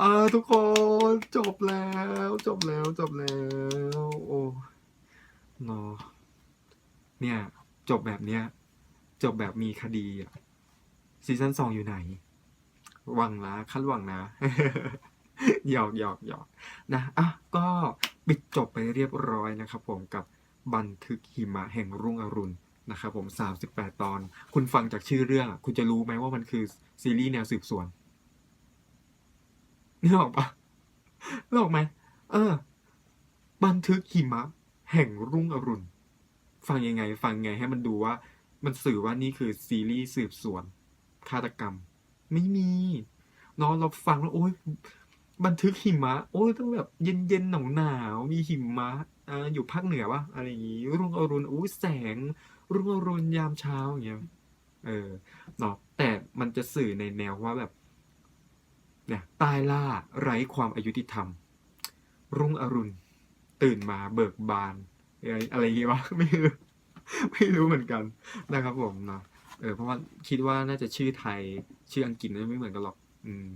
อ่าทุกคนจบแล้วจบแล้วจบแล้วโอ้เนาะเนี่ย จบแบบเนี้ย จบแบบมีคดีอะซีซั่นสองอยู่ไหน หวังนะคาดหวังนะหยอกหยอกหยอกนะอะก็ปิดจบไปเรียบร้อยนะครับผมกับบันทึกหิมะแห่งรุ่งอรุณนะครับผม 38 ตอน คุณฟังจากชื่อเรื่อง คุณจะรู้ไหมว่ามันคือซีรีส์แนวสืบสวน นึกออกปะนึกออกไหมเออ บันทึกหิมะ แห่งรุ่งอรุณ ฟังยังไง ฟังไงให้มันดูว่า มันสื่อว่านี่คือซีรีส์สืบสวน ฆาตกรรม ไม่มีเนาะเราฟังแล้วโอ้ยบันทึกหิมะ โอ้ยต้องแบบเย็นเย็นหนาวหนาวๆมีหิมะอ่าอยู่ภาคเหนือวะอะไรอย่างงี้ รุ่งอรุณอู้แสง รุ่งอรุณยามเช้าอย่างเงี้ยเออเนาะแต่มันจะสื่อในแนวว่าแบบ นี่ยตายล่าไร้ความอายุติธรรม รุ่งอรุณ ตื่นมาเบิกบาน อะไรอะไรอย่างงี้วะไม่รู้ไม่รู้เหมือนกันนะครับผมเนาะเออเพราะว่าคิดว่าน่าจะชื่อไทยชื่ออังกฤษน่าจะไม่เหมือนกันหรอก อืม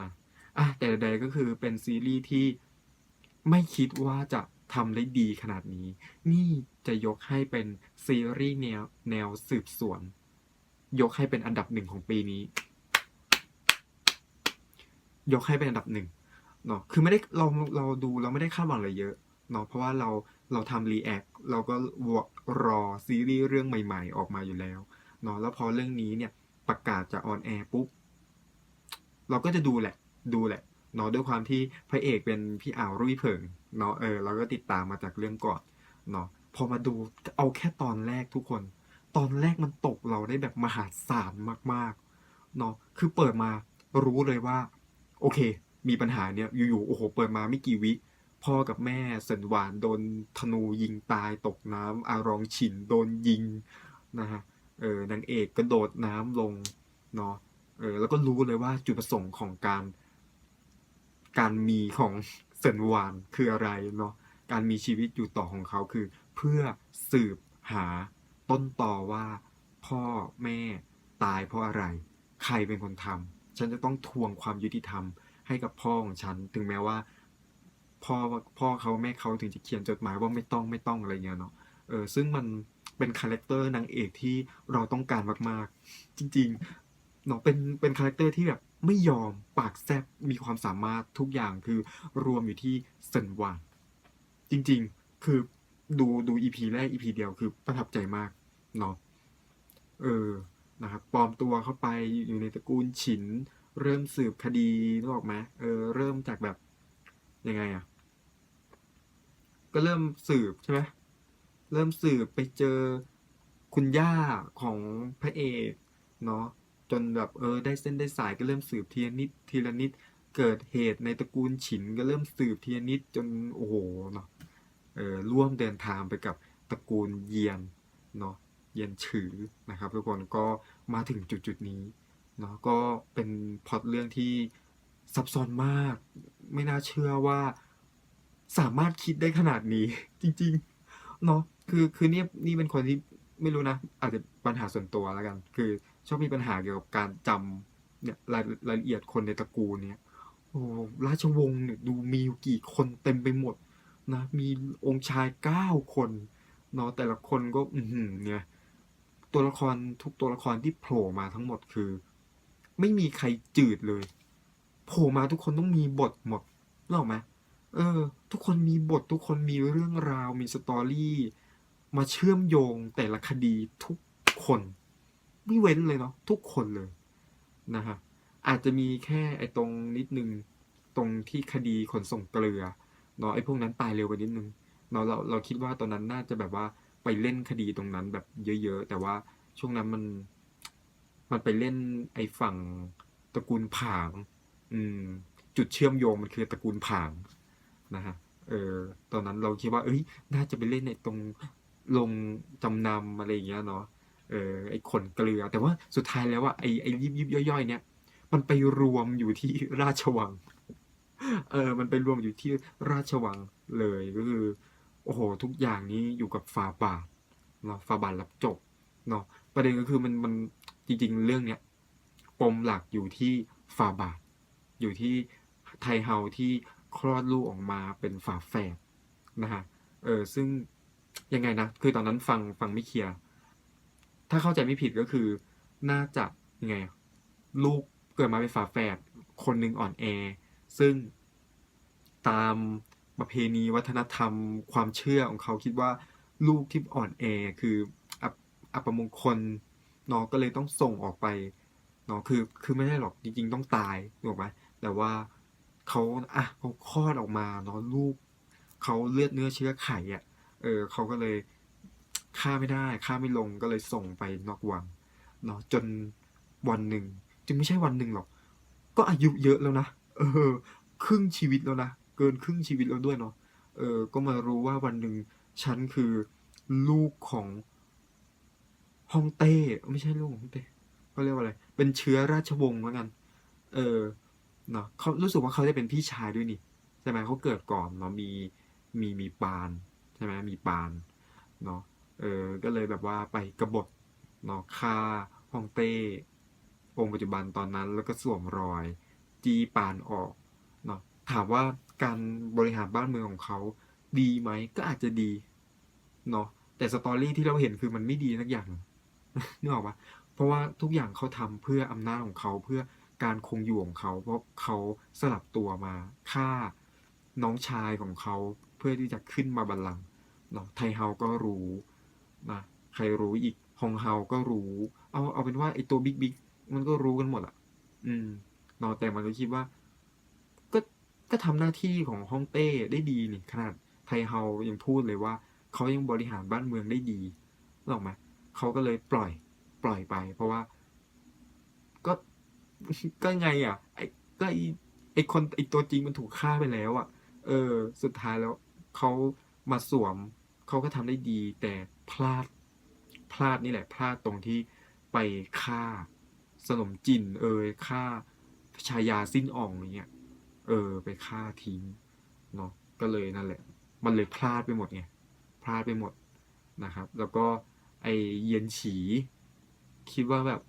นะอะแต่ใดก็คือเป็นซีรีส์ที่ไม่คิดว่าจะทำได้ดีขนาดนี้ นี่จะยกให้เป็นซีรีส์แนวแนวสืบสวน ยกให้เป็นอันดับหนึ่งของปีนี้ ยกให้เป็นอันดับหนึ่งเนาะคือไม่ได้เราเราดูเราไม่ได้คาดหวังอะไรเยอะเนาะเพราะว่าเราเราทำรีแอคเราก็รอซีรีส์เรื่องใหม่ ๆ ออกมาอยู่แล้วเนาะแล้วพอเรื่องนี้เนี่ยประกาศจะออนแอร์ปุ๊บเราก็จะดูแหละ ดูแหละเนาะด้วยความที่พระเอกเป็นพี่อ่าวรุ่ยเผิงเนาะเออเราก็ติดตามมาจากเรื่องก่อนเนาะพอมาดูเอาแค่ตอนแรกทุกคน ตอนแรกมันตกเราได้แบบมหาศาลมากๆเนาะคือเปิดมารู้เลยว่า โอเค มีปัญหาเนี่ยอยู่ๆโอ้โหเปิดมาไม่กี่วิ พ่อกับแม่เซินหวานโดนธนูยิงตายตกน้ำอารองฉินโดนยิงนะฮะเออนางเอกกระโดดน้ำลงเนาะเออแล้วก็รู้เลยว่าจุดประสงค์ของการ การมีของเซินหวานคืออะไรเนาะการมีชีวิตอยู่ต่อของเขาคือ เพื่อสืบหาต้นต่อว่า พ่อแม่ตายเพราะอะไร ใครเป็นคนทำ ฉันจะต้องทวงความยุติธรรมให้กับพ่อของฉัน ถึงแม้ว่าพ่อพ่อเขาแม่เขาถึงจะเขียนจดหมายว่าไม่ต้องไม่ต้องอะไรเงี้ยเนาะ เออซึ่งมันเป็นคาแรคเตอร์นางเอกที่เราต้องการมากๆ จริงๆเนาะเป็นเป็นคาแรคเตอร์ที่แบบไม่ยอมปากแซบมีความสามารถทุกอย่างคือรวมอยู่ที่เซินหวานจริงๆคือดูดูอีพีแรกอีพีเดียวคือประทับใจมากเนาะเออ นะครับปลอมตัวเข้าไปอยู่ในตระกูลฉิน เริ่มสืบคดีนึกออกไหมเออเริ่มจากแบบยังไงอะ่ะ ก็เริ่มสืบใช่ไหมเริ่มสืบไปเจอคุณย่าของพระเอกเนาะจนแบบเออได้เส้นได้สายก็เริ่มสืบทีละนิดทีละนิดเกิดเหตุในตระกูลฉินก็เริ่มสืบทีละนิดจนโอ้โหเนาะเออร่วมเดินทางไปกับตระกูลเยียนเนาะ เยียนฉือนะครับ ทุกคนก็มาถึงจุดจุดนี้เนาะก็เป็นพอตเรื่องที่ซับซ้อนมาก ไม่น่าเชื่อว่าสามารถคิดได้ขนาดนี้ จริงๆเนาะคือคือเนี่ยนี่เป็นคนที่ไม่รู้นะ อาจจะปัญหาส่วนตัวแล้วกัน คือชอบมีปัญหาเกี่ยวกับการจำเนี่ยรายรายละเอียดคนในตระกูลเนี่ยโอ้ราชวงศ์เนี่ยดูมีอยู่กี่คนเต็มไปหมดนะมีองค์ชายเก้าคนเนาะแต่ละคนก็อืเนี่ย ตัวละครทุกตัวละครที่โผล่มาทั้งหมดคือ ไม่มีใครจืดเลยโผล่มาทุกคนต้องมีบทหมดหรอไหมเออ ทุกคนมีบททุกคนมีเรื่องราวมีสตอรี่มาเชื่อมโยงแต่ละคดีทุกคน ไม่เว้นเลยเนาะทุกคนเลยนะฮะอาจจะมีแค่ไอ้ตรงนิดนึงตรงที่คดีขนส่งเกลือเนาะไอ้พวกนั้นตายเร็วไปนิดนึงเนาะเราเราคิดว่าตอนนั้นน่าจะแบบว่า ไปเล่นคดีตรงนั้นแบบเยอะ ๆ แต่ว่าช่วงนั้นมัน มันไปเล่นไอ้ฝั่งตระกูลผาง อืม จุดเชื่อมโยงมันคือตระกูลผางนะฮะ เออ ตอนนั้นเราคิดว่า เอ้ย น่าจะไปเล่นในตรงลงจำนำอะไรอย่างเงี้ยเนาะ เออ ไอ้ขนเกลือ แต่ว่าสุดท้ายแล้วว่าไอ้ไอ้ยิบยิบย่อยๆ เนี่ย มันไปรวมอยู่ที่ราชวัง เออ มันไปรวมอยู่ที่ราชวังเลยก็คือ โอ้โห ทุกอย่างนี้อยู่กับฟาบาทเนาะฟาบาทรับจบเนาะประเด็นก็คือมันมันจริง ๆ เรื่องเนี้ยปมหลักอยู่ที่ฟาบาท อยู่ที่ไทเฮาที่คลอดลูกออกมาเป็นฝาแฝดนะฮะเออซึ่งยังไงนะคือตอนนั้นฟังฟังไม่เคลียร์ถ้าเข้าใจไม่ผิดก็คือน่าจะยังไงลูกเกิดมาเป็นฝาแฝดคนหนึ่งอ่อนแอ ซึ่งตาม ประเพณีวัฒนธรรม ความเชื่อของเขาคิดว่าลูกที่อ่อนแอคืออัปมงคลเนาะก็เลยต้องส่งออกไปเนาะคือคือไม่ได้หรอกจริง ๆ ต้องตายถูกไหมแต่ว่าเขาอะเขาคลอดออกมาเนาะลูกเขาเลือดเนื้อเชื้อไข่อะเออเขาก็เลยฆ่าไม่ได้ฆ่าไม่ลงก็เลยส่งไปนอกวังเนาะจนวันหนึ่งจึงไม่ใช่วันหนึ่งหรอก ก็อายุเยอะแล้วนะเออ ครึ่งชีวิตแล้วนะ เกินครึ่งชีวิตแล้วด้วยเนาะเออก็มารู้ว่าวันหนึ่งฉันคือลูกของฮ่องเต้ไม่ใช่ลูกของฮ่องเต้เขาเรียกว่าอะไร เป็นเชื้อราชวงศ์แล้วกัน เออเนาะเขารู้สึกว่าเขาได้เป็นพี่ชายด้วยนี่ใช่ไหมเขาเกิดก่อนเนาะมีมีมีปานใช่ไหมมีปานเนาะเออก็เลยแบบว่าไปกบฏเนาะฆ่าฮ่องเต้องค์ปัจจุบันตอนนั้นแล้วก็สวมรอย จีปานออกเนาะถามว่า การบริหารบ้านเมืองของเขาดีไหมก็อาจจะดีเนาะแต่สตอรี่ที่เราเห็นคือมันไม่ดีสักอย่างนึกออกปะเพราะว่าทุกอย่างเขาทำเพื่ออำนาจของเขาเพื่อการคงอยู่ของเขา เพราะเขาสลับตัวมาฆ่าน้องชายของเขาเพื่อที่จะขึ้นมาบัลลังก์เนาะไทเฮาก็รู้นะใครรู้อีกฮองเฮาก็รู้ เอาเอาเป็นว่าไอตัวบิ๊กบิ๊กมันก็รู้กันหมดอะอืมเนาะแต่มันก็คิดว่า ก็ทำหน้าที่ของฮ่องเต้ได้ดีนี่ขนาดไทเฮายังพูดเลยว่าเขายังบริหารบ้านเมืองได้ดีนึกออกไหมเขาก็เลยปล่อยปล่อยไป เพราะว่า ก็ก็ไงอะไอ้ก็ไอ้ไอ้คนไอ้ตัวจริงมันถูกฆ่าไปแล้ว อะ เออ สุดท้ายแล้วเขามาสวมเขาก็ทำได้ดี แต่พลาดพลาดนี่แหละพลาดตรงที่ไปฆ่าสนมจินเอยฆ่าชายาสิ้นอ่องอย่างเงี้ย เออ ไปฆ่าทิ้งเนาะก็เลยนั่นแหละ มันเลยพลาดไปหมดไงพลาดไปหมดนะครับ แล้วก็ไอเยียนฉี คิดว่าแบบ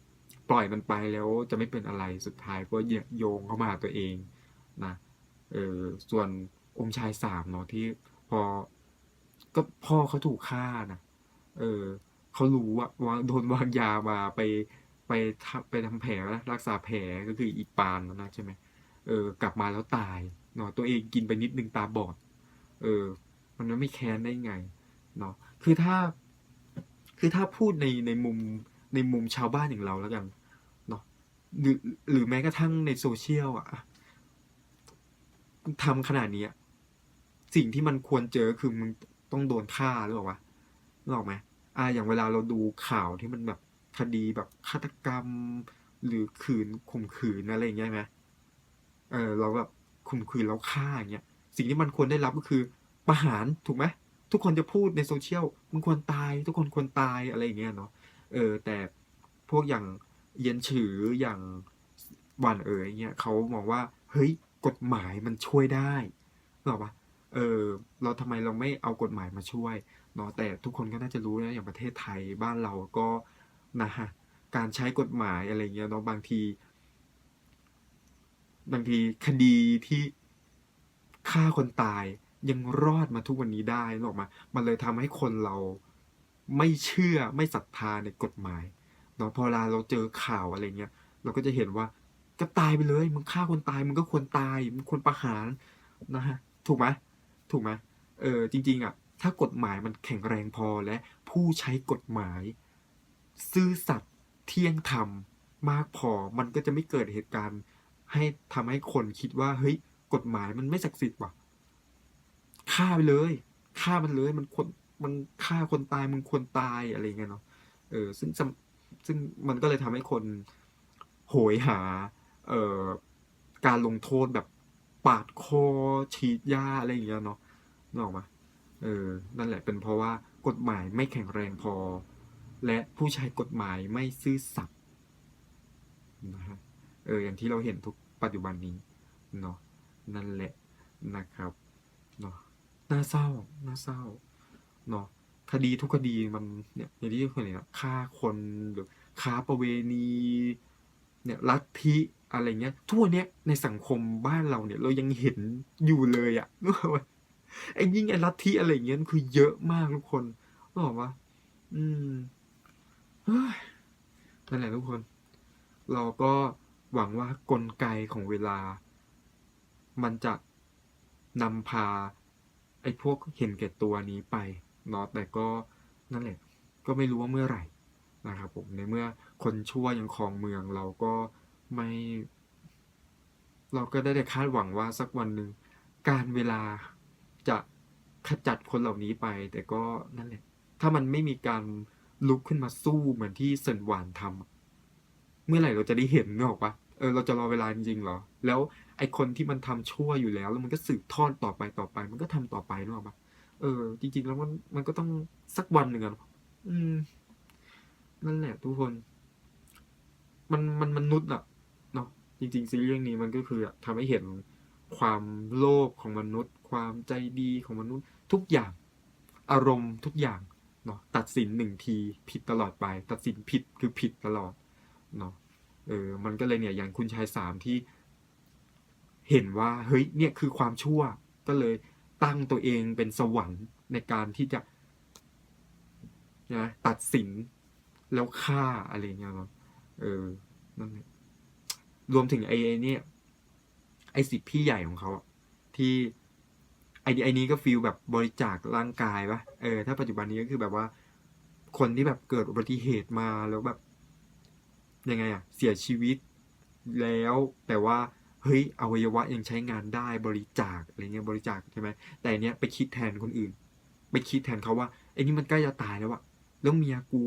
ปล่อยมันไปแล้วจะไม่เป็นอะไรสุดท้ายก็โยงเข้ามาตัวเองนะเออส่วนองค์ชายสามเนาะที่พอก็พ่อเขาถูกฆ่านะเออเขารู้ว่าวางโดนวางยามาไปไปทำไปทำแผลรักษาแผลก็คืออีปานนะใช่ไหม เออกลับมาแล้วตายเนาะตัวเองกินไปนิดนึงตาบอด เออ มันไม่แค้นได้ไงเนาะคือถ้า คือถ้าพูดในในมุมในมุมชาวบ้านอย่างเราแล้วกันเนาะหรือหรือแม้กระทั่งในโซเชียลอะทำขนาดนี้สิ่งที่มันควรเจอคือมึงต้องโดนฆ่าหรือเปล่าวะนึกออกไหมอ่า อย่างเวลาเราดูข่าวที่มันแบบคดีแบบฆาตกรรม หรือขืนข่มขืนอะไรอย่างเงี้ยไหม เออเราแบบข่มขืนแล้วฆ่าอย่างเงี้ยสิ่งที่มันควรได้รับก็คือประหารถูกไหมทุกคนจะพูดในโซเชียลมึงควรตาย ทุกคนควรตายอะไรอย่างเงี้ยเนาะเออแต่พวกอย่างเยียนฉืออย่างหวานเอ๋ยเงี้ยเขามองว่าเฮ้ยกฎหมายมันช่วยได้หรอปะเออเราทำไมเราไม่เอากฎหมายมาช่วยเนาะแต่ทุกคนก็น่าจะรู้นะอย่างประเทศไทยบ้านเราก็นะฮะการใช้กฎหมายอะไรเงี้ยเนาะบางที บางทีคดีที่ฆ่าคนตายยังรอดมาทุกวันนี้ได้หรอกมา มันเลยทำให้คนเราไม่เชื่อไม่ศรัทธาในกฎหมายเนาะพอเวลาเราเจอข่าวอะไรเงี้ย เราก็จะเห็นว่าก็ตายไปเลยมึงฆ่าคนตายมึงก็ควรตายมึงควรประหารนะฮะถูกไหมถูกไหมเออจริง ๆอะถ้ากฎหมายมันแข็งแรงพอและผู้ใช้กฎหมาย ซื่อสัตย์เที่ยงธรรมมากพอมันก็จะไม่เกิดเหตุการณ์ ให้ทำให้คนคิดว่าเฮ้ยกฎหมายมันไม่ศักดิ์สิทธิ์ว่ะฆ่าไปเลยฆ่ามันเลยมันควรมันฆ่าคนตายมึงควรตายอะไรเงี้ยเนาะเออซึ่งซึ่งมันก็เลยทำให้คนโหยหา เอ่อการลงโทษแบบปาดคอฉีดยาอะไรอย่างเงี้ยเนาะนึกออกมาเออ นั่นแหละเป็นเพราะว่ากฎหมายไม่แข็งแรงพอ และผู้ใช้กฎหมายไม่ซื่อสัตย์นะฮะ เอออย่างที่เราเห็นทุกปัจจุบันนี้เนาะนั่นแหละนะครับเนาะน่าเศร้าน่าเศร้าเนาะคดีทุกคดีมันเนี่ยอย่างที่คยเห็นฆ่าคนหรือค้าประเวณีเนี่ยลัทธิอะไรเงี้ยทุกวันเนี้ยในสังคมบ้านเราเนี่ย เรายังเห็นอยู่เลยอะนึกออกปะไอ้ยิ่งไอ้ลัทธิอะไรเงี้ยมันคือเยอะมากทุกคนนึกออกปะอืมเฮ้ยนั่นแหละทุกคน เราก็ หวังว่ากลไกของเวลา มันจะนำพา ไอ้พวกเห็นแก่ตัวนี้ไปเนาะแต่ก็นั่นแหละ ก็ไม่รู้ว่าเมื่อไหร่นะครับผมในเมื่อคนชั่วยังครองเมืองเราก็ไม่ เราก็ได้แต่คาดหวังว่าสักวันหนึ่งการเวลาจะขจัดคนเหล่านี้ไป แต่ก็นั่นแหละ ถ้ามันไม่มีการลุกขึ้นมาสู้เหมือนที่เซินหวานทำเมื่อไหร่เราจะได้เห็นนึกออกปะ เออเราจะรอเวลาจริงๆเหรอ แล้วไอคนที่มันทำชั่วอยู่แล้ว แล้วมันก็สืบทอดต่อไปต่อไป มันก็ทำต่อไปนึกออกปะเออ จริง ๆ แล้วมันมันก็ต้องสักวันหนึ่งอะอืม นั่นแหละทุกคน มันมันมนุษย์อะเนาะจริงๆซีรีส์เรื่องนี้มันก็คือทำให้เห็นความโลภของมนุษย์ ความใจดีของมนุษย์ ทุกอย่าง อารมณ์ทุกอย่างเนาะตัดสินหนึ่งที ผิดตลอดไป ตัดสินผิดคือผิดตลอดเนาะ เออมันก็เลยเนี่ยอย่างคุณชายสามที่เห็นว่าเฮ้ยเนี่ยคือความชั่ว ก็เลยตั้งตัวเองเป็นสวรรค์ในการที่จะนะตัดสินแล้วฆ่าอะไรเงี้ยเนาะเออนั่นแหละรวมถึงไอ้ไอ้เนี่ยไอ้สิทธิพี่ใหญ่ของเขาอะที่ไอ้ไอ้นี้ก็ฟีลแบบบริจาคร่างกายปะเออถ้าปัจจุบันนี้ก็คือแบบว่า คนที่แบบเกิดอุบัติเหตุมาแล้วแบบ ยังไงอะเสียชีวิตแล้วแต่ว่าเฮ้ยอวัยวะยังใช้งานได้บริจาคอะไรเงี้ยบริจาคใช่ไหมแต่อันเนี้ยไปคิดแทนคนอื่น ไปคิดแทนเขาว่าไอ้นี่มันใกล้จะตายแล้วอะแล้วเมียกู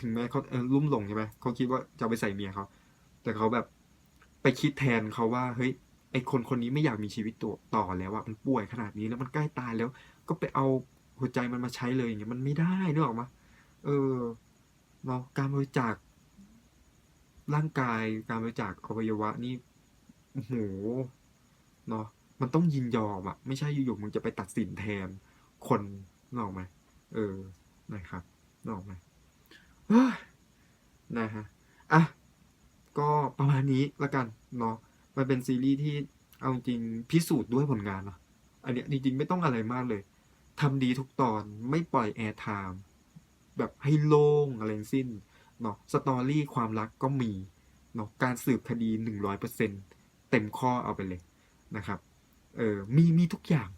ถึงแม้เขาเออลุ่มหลงใช่ไหมเขาคิดว่าจะไปใส่เมียเขาแต่เขาแบบไปคิดแทนเขาว่าเฮ้ยไอคนคนนี้ไม่อยากมีชีวิตตัวต่อแล้วอะมันป่วยขนาดนี้แล้วมันใกล้ตายแล้ว ก็ไปเอาหัวใจมันมาใช้เลยอย่างเงี้ยมันไม่ได้นึกออกมาเออเนาะการบริจาค ร่างกายการบริจาคอวัยวะนี่โอ้โหเนาะมันต้องยินยอมอะไม่ใช่อยู่ๆมึงจะไปตัดสินแทนคนนอกไหมเออนะครับนอกไหมนะฮะอะก็ประมาณนี้ละกันเนาะมันเป็นซีรีส์ที่เอาจริงพิสูจน์ด้วยผลงานเนาะอันเนี้ยจริงๆไม่ต้องอะไรมากเลยทำดีทุกตอนไม่ปล่อยแอร์ไทม์แบบให้โล่งอะไรสิ้น เนาะสตอรี่ความรักก็มีเนาะการสืบคดีหนึ่งร้อยเปอร์เซ็นเต็มข้อเอาไปเลยนะครับเออมีมีทุกอย่าง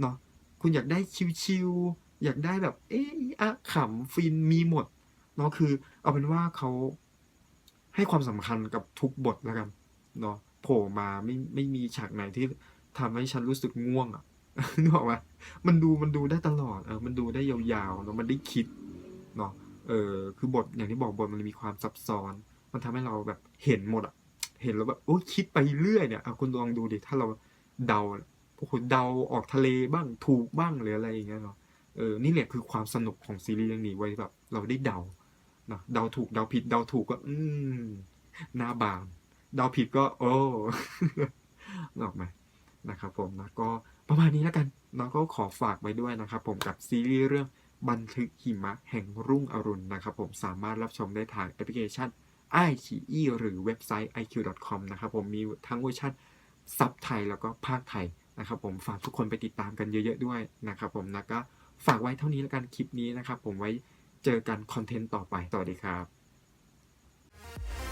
เนาะคุณอยากได้ชิวๆอยากได้แบบเอ๊ะอะขำฟินมีหมดเนาะคือเอาเป็นว่าเขาให้ความสำคัญกับทุกบทแล้วกันเนาะโผล่มาไม่ไม่มีฉากไหนที่ทำให้ฉันรู้สึกง่วงอะ่ะนึกออกไหมมันดูมันดูได้ตลอดเออมันดูได้ยาวๆเนาะมันได้คิดเนาะ ออคือบทอย่างที่บอกบทมันมีความซับซ้อน มันทำให้เราแบบเห็นหมดอะเห็นแล้วแบบโอ้คิดไปเรื่อยเนี่ยเอาคุณลองดูดิถ้าเราเดาโอ้โหเดาออกทะเลบ้างถูกบ้างหรืออะไรอย่างเงี้ยเนาะเออนี่แหละคือความสนุกของซีรีส์เรื่องนี้ไว้แบบ เราได้เดาเนะเดาถูกเดาผิดเดาถูกก็ อืมหน้าบานเดาผิดก็ โอ้ออกไหมนะครับผมนะก็ประมาณนี้แล้วกันเนาก็ขอฝากไว้ด้วยนะครับผมกับซีรีส์เรื่อง บันทึกหิมะแห่งรุ่งอรุณนะครับผมสามารถรับชมได้ทางแอปพลิเคชัน i q e หรือเว็บไซต์ iq.com นะครับผมมีทั้งเวอร์ชันซับไทยแล้วก็ภาคไทยนะครับผมฝากทุกคนไปติดตามกันเยอะๆด้วยนะครับผมนะก็ฝากไว้เท่านี้แล้วกันคลิปนี้นะครับผมไว้เจอกันคอนเทนต์ต่อไปสวัสดีครับ